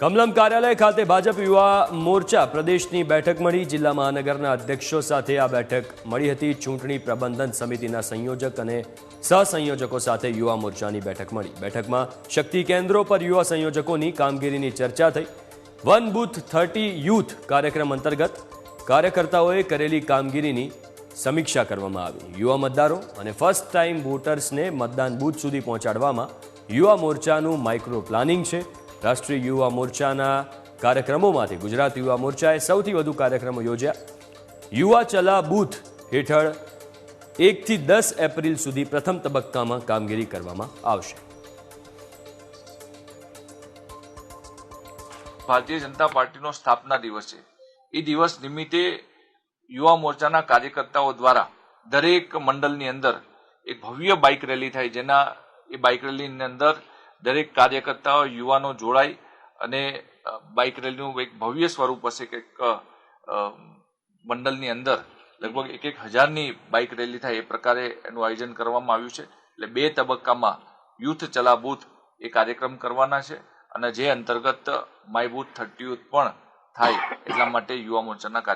કમલમ કાર્યાલય ખાતે ભાજપ યુવા મોરચા પ્રદેશની બેઠક મળી. જિલ્લા મહાનગરના અધ્યક્ષો સાથે આ બેઠક મળી હતી. ચૂંટણી પ્રબંધન સમિતિના સંયોજક અને સહસંયોજકો સાથે યુવા મોરચાની બેઠક મળી. બેઠકમાં શક્તિ કેન્દ્રો પર યુવા સંયોજકોની કામગીરીની ચર્ચા થઈ. વન બુથ થર્ટી યુથ કાર્યક્રમ અંતર્ગત કાર્યકર્તાઓએ કરેલી કામગીરીની સમીક્ષા કરવામાં આવી. યુવા મતદારો અને ફર્સ્ટ ટાઈમ વોટર્સને મતદાન બૂથ સુધી પહોંચાડવામાં યુવા મોરચાનું માઇક્રો પ્લાનિંગ છે. રાષ્ટ્રીય યુવા મોરચાના કાર્યક્રમોમાંથી ગુજરાત યુવા મોરચાએ સૌથી વધુ કાર્યક્રમો યોજ્યા. યુવા ચલા બૂથ હેઠળ એકથી દસ એપ્રિલ સુધી પ્રથમ તબક્કામાં કામગીરી કરવામાં આવશે. ભારતીય જનતા પાર્ટીનો સ્થાપના દિવસ છે. એ દિવસ નિમિત્તે યુવા મોરચાના કાર્યકર્તાઓ દ્વારા દરેક મંડળની અંદર એક ભવ્ય બાઇક રેલી થાય, જેના એ બાઇક રેલીની અંદર દરેક કાર્યકર્તાઓ, યુવાનો જોડાય અને બાઇક રેલીનું એક ભવ્ય સ્વરૂપ હશે કે મંડળની અંદર લગભગ એક એક હજારની બાઇક રેલી થાય એ પ્રકારે એનું આયોજન કરવામાં આવ્યું છે. એટલે બે તબક્કામાં યુથ ચલા બૂથ એ કાર્યક્રમ કરવાના છે અને જે અંતર્ગત માય બૂથ થર્ટી પણ થાય એટલા માટે યુવા મોરચાના કાર્ય